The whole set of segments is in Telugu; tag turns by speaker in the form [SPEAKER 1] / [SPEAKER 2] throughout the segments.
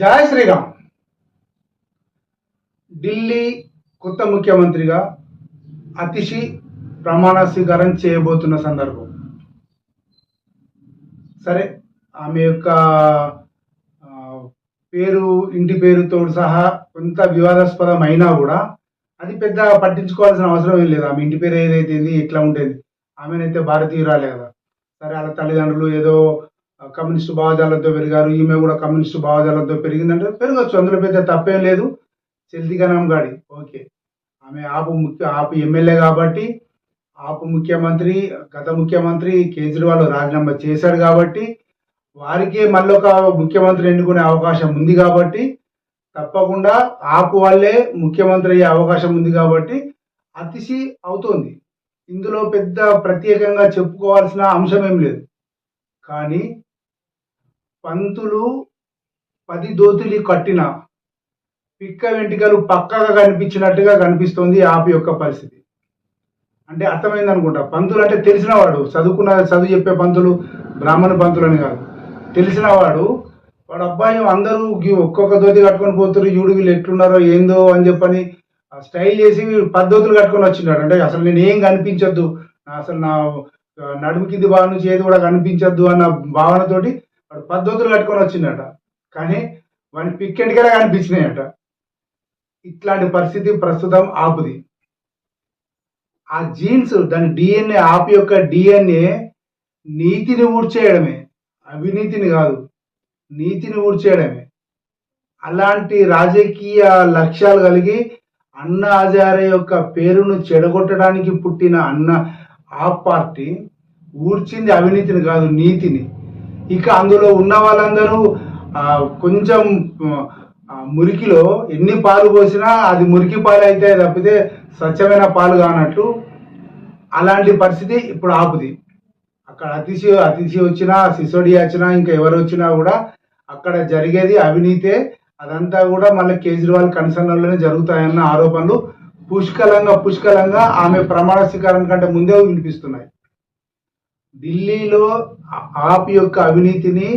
[SPEAKER 1] జయ శ్రీరామ్. ఢిల్లీ కొత్త ముఖ్యమంత్రిగా అతిషి ప్రమాణ స్వీకారం చేయబోతున్న సందర్భం. సరే ఆమె యొక్క పేరు ఇంటి పేరుతో సహా కొంత వివాదాస్పదం అయినా కూడా అది పెద్ద పట్టించుకోవాల్సిన అవసరం ఏం లేదు. ఆమె ఇంటి పేరు ఏదైతే ఏంది, ఎట్లా ఉంటుంది ఆమెనైతే భారతీయురాలే కదా. సరే వాళ్ళ తల్లిదండ్రులు ఏదో కమ్యూనిస్టు భావజాలంతో పెరిగారు ఈమె కూడా కమ్యూనిస్టు భావజాలంతో పెరిగిందంటే పెరగచ్చు అందులో పెద్ద తప్పేం లేదు. చెల్తిగనం గాడి ఓకే. ఆమె ఆపు ముఖ్య ఆపు ఎమ్మెల్యే కాబట్టి ఆపు ముఖ్యమంత్రి గత ముఖ్యమంత్రి కేజ్రీవాల్ రాజీనామా చేశారు కాబట్టి వారికే మళ్ళొక ముఖ్యమంత్రి ఎన్నుకునే అవకాశం ఉంది కాబట్టి తప్పకుండా ఆపు వాళ్ళే ముఖ్యమంత్రి అయ్యే అవకాశం ఉంది కాబట్టి అతిశి అవుతోంది. ఇందులో పెద్ద ప్రత్యేకంగా చెప్పుకోవాల్సిన అంశం ఏం లేదు. కానీ పంతులు పది దోతులి కట్టిన పిక్క వెంట్రుకలు పక్కగా కనిపించినట్టుగా కనిపిస్తుంది ఆపు యొక్క పరిస్థితి. అంటే అర్థమైంది అనుకుంటా. పంతులు అంటే తెలిసినవాడు. చదువుకున్న చదువు చెప్పే పంతులు బ్రాహ్మణ పంతులు అని కాదు. తెలిసినవాడు వాడు అబ్బాయి అందరూ ఒక్కొక్క దోతి కట్టుకొని పోతున్నారు చూడు వీళ్ళు ఎట్లున్నారో ఏందో అని చెప్పని ఆ స్టైల్ చేసి పద్ధతులు కట్టుకొని వచ్చినాడు అంటే అసలు నేను ఏం కనిపించొద్దు. నా అసలు నా నడుము కింది బాగా నుంచి ఏది కూడా కనిపించొద్దు అన్న భావనతోటి వాడు పద్ధతులు కట్టుకొని వచ్చిందట కానీ వాని పిక్కెంటికలే కనిపించినాయట ఇట్లాంటి పరిస్థితి ప్రస్తుతం ఆపుది. ఆ జీన్స్ దాని డిఎన్ఏ ఆప్ యొక్క డిఎన్ఏ నీతిని ఊడ్చేయడమే. అవినీతిని కాదు నీతిని ఊడ్చేయడమే. అలాంటి రాజకీయ లక్ష్యాలు కలిగి అన్న హజారే యొక్క పేరును చెడగొట్టడానికి పుట్టిన అన్న ఆ పార్టీ ఊడ్చింది అవినీతిని కాదు నీతిని. ఇక అందులో ఉన్న వాళ్ళందరూ కొంచెం మురికిలో ఎన్ని పాలు పోసినా అది మురికి పాలు అయితే తప్పితే స్వచ్ఛమైన పాలు కానట్లు అలాంటి పరిస్థితి ఇప్పుడు ఆపుది. అక్కడ అతిశి అతిశి వచ్చినా సిసోడి వచ్చినా ఇంకా ఎవరు వచ్చినా కూడా అక్కడ జరిగేది అవినీతే అదంతా కూడా మళ్ళీ కేజ్రీవాల్ కన్సర్న్లోనే జరుగుతాయన్న ఆరోపణలు పుష్కలంగా పుష్కలంగా ఆమె ప్రమాణ స్వీకారం కంటే ముందే వినిపిస్తున్నాయి. ఢిల్లీలో ఆప్ యొక్క అవినీతిని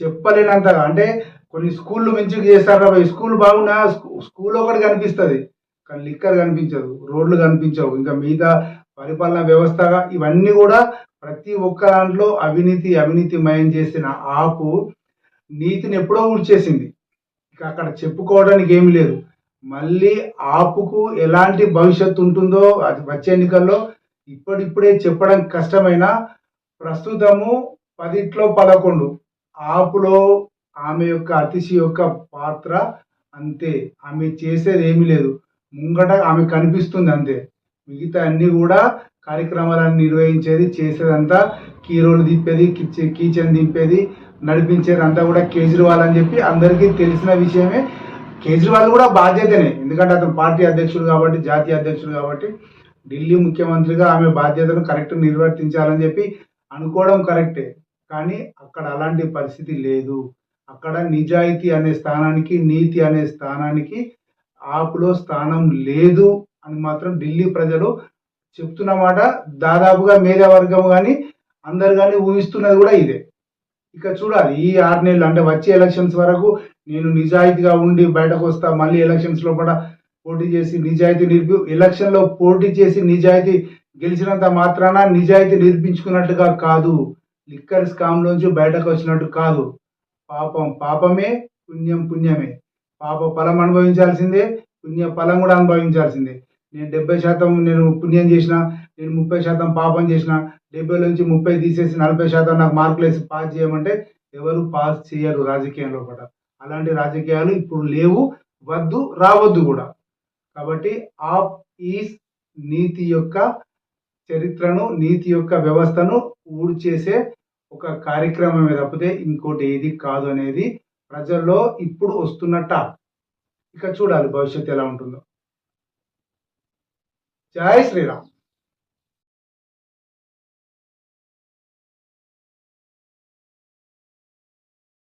[SPEAKER 1] చెప్పలేనంతగా అంటే కొన్ని స్కూళ్ళు మంచిగా చేస్తారు ఈ స్కూల్ బాగున్నా స్కూ- స్కూల్ ఒకటి కనిపిస్తుంది కానీ లిక్కర్ కనిపించదు రోడ్లు కనిపించవు ఇంకా మిగతా పరిపాలన వ్యవస్థగా ఇవన్నీ కూడా ప్రతి ఒక్క దాంట్లో అవినీతి అవినీతి మయం చేసిన ఆపు నీతిని ఎప్పుడో ఊడ్చేసింది. ఇక అక్కడ చెప్పుకోవడానికి ఏమీ లేదు. మళ్ళీ ఆపుకు ఎలాంటి భవిష్యత్తు ఉంటుందో అది వచ్చే ఎన్నికల్లో ఇప్పటిప్పుడే చెప్పడం కష్టమైన ప్రస్తుతము పదిట్లో పదకొండు. ఆపులో ఆమె యొక్క అతిశి యొక్క పాత్ర అంతే. ఆమె చేసేది ఏమీ లేదు. ముంగట ఆమె కనిపిస్తుంది అంతే. మిగతా అన్ని కూడా కార్యక్రమాలను నిర్వహించేది చేసేదంతా కీరోలు దింపేది కిచె కీచెన్ దింపేది నడిపించేది అంతా కూడా కేజ్రీవాల్ అని చెప్పి అందరికీ తెలిసిన విషయమే. కేజ్రీవాల్ కూడా బాధ్యతనే. ఎందుకంటే అతను పార్టీ అధ్యక్షుడు కాబట్టి జాతీయ అధ్యక్షుడు కాబట్టి ఢిల్లీ ముఖ్యమంత్రిగా ఆమె బాధ్యతను కరెక్ట్ నిర్వర్తించాలని చెప్పి అనుకోవడం కరెక్టే. కానీ అక్కడ అలాంటి పరిస్థితి లేదు. అక్కడ నిజాయితీ అనే స్థానానికి నీతి అనే స్థానానికి ఆపులో స్థానం లేదు అని మాత్రం ఢిల్లీ ప్రజలు చెప్తున్న మాట దాదాపుగా మేధావర్గం కానీ అందరు కానీ ఊహిస్తున్నది కూడా ఇదే. ఇక చూడాలి ఈ ఆరు నెలలు అంటే వచ్చే ఎలక్షన్స్ వరకు నేను నిజాయితీగా ఉండి బయటకు వస్తా మళ్ళీ ఎలక్షన్స్లో కూడా పోటీ చేసి నిజాయితీ నిరూపి ఎలక్షన్లో పోటీ చేసి నిజాయితీ గెలిచినంత మాత్రాన నిజాయితీ నిరూపించుకున్నట్టుగా కాదు. లిక్కర్ స్కామ్లోంచి బయటకు వచ్చినట్టు కాదు. పాపం పాపమే పుణ్యం పుణ్యమే. పాప ఫలం అనుభవించాల్సిందే పుణ్య ఫలం కూడా అనుభవించాల్సిందే. నేను డెబ్బై శాతం నేను పుణ్యం చేసిన నేను ముప్పై శాతం పాపం చేసిన డెబ్బై నుంచి ముప్పై తీసేసి నలభై శాతం నాకు మార్కులు వేసి పాస్ చేయమంటే ఎవరు పాస్ చేయరు రాజకీయంలో కూడా. అలాంటి రాజకీయాలు ఇప్పుడు లేవు వద్దు రావద్దు కూడా. కాబట్టి ఆప్ ఈస్ నీతి యొక్క చరిత్రను నీతి యొక్క వ్యవస్థను ఊడ్చేసే ఒక కార్యక్రమమే తప్పితే ఇంకోటి ఏది కాదు అనేది ప్రజల్లో ఇప్పుడు వస్తున్నట్ట. ఇక చూడాలి భవిష్యత్తు ఎలా ఉంటుందో. జై శ్రీరామ్.